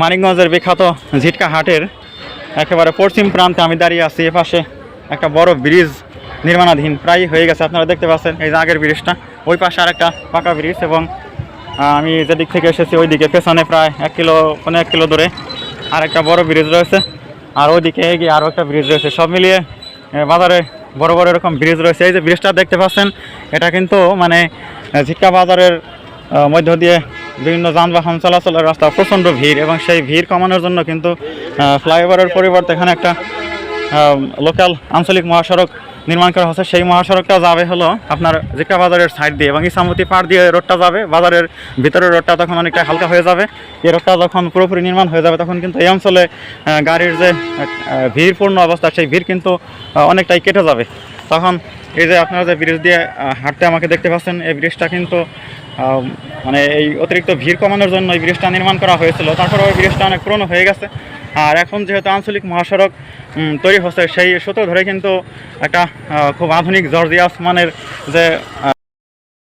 মানিকগঞ্জের বিখ্যাত ঝিটকা হাটের একেবারে পশ্চিম প্রান্তে আমি দাঁড়িয়ে আছি, এপাশে একটা বড় ব্রিজ নির্মাণাধীন প্রায় হয়ে গেছে, আপনারা দেখতে পাচ্ছেন এই যে আগের ব্রিজটা, ওই পাশে আর একটা পাকা ব্রিজ এবং আমি যেদিক থেকে এসেছি ওই দিকে, পেছনে প্রায় এক কিলো পনেরো এক কিলো দূরে আর একটা বড় ব্রিজ রয়েছে আর ওইদিকে এগিয়ে আরও একটা ব্রিজ রয়েছে। সব মিলিয়ে বাজারে বড় বড় এরকম ব্রিজ রয়েছে। এই যে ব্রিজটা দেখতে পাচ্ছেন, এটা কিন্তু মানে ঝিটকা বাজারের মধ্য দিয়ে বিভিন্ন যানবাহন চলাচলের রাস্তা, প্রচণ্ড ভিড় এবং সেই ভিড় কমানোর জন্য কিন্তু ফ্লাইওভারের পরিবর্তে এখানে একটা লোকাল আঞ্চলিক মহাসড়ক নির্মাণ করা হচ্ছে। সেই মহাসড়কটা যাবে হলো আপনার জিকা বাজারের সাইড দিয়ে এবং ইসামতি পাড় দিয়ে রোডটা যাবে। বাজারের ভিতরের রোডটা তখন অনেকটা হালকা হয়ে যাবে। এই রোডটা যখন পুরোপুরি নির্মাণ হয়ে যাবে, তখন কিন্তু এই অঞ্চলে গাড়ির যে ভিড়পূর্ণ অবস্থা, সেই ভিড় কিন্তু অনেকটাই কেটে যাবে। তখন এই যে আপনারা যে ব্রিজ দিয়ে হাঁটতে আমাকে দেখতে পাচ্ছেন, এই ব্রিজটা কিন্তু মানে এই অতিরিক্ত ভিড় কমানোর জন্য এই ব্রিজটা নির্মাণ করা হয়েছিল। তারপরে ওই ব্রিজটা অনেক পুরনো হয়ে গেছে। আর এখন যেহেতু আঞ্চলিক মহাসড়ক তৈরি হচ্ছে, সেই সূত্র ধরে কিন্তু একটা খুব আধুনিক জর্জিয়াস মানের যে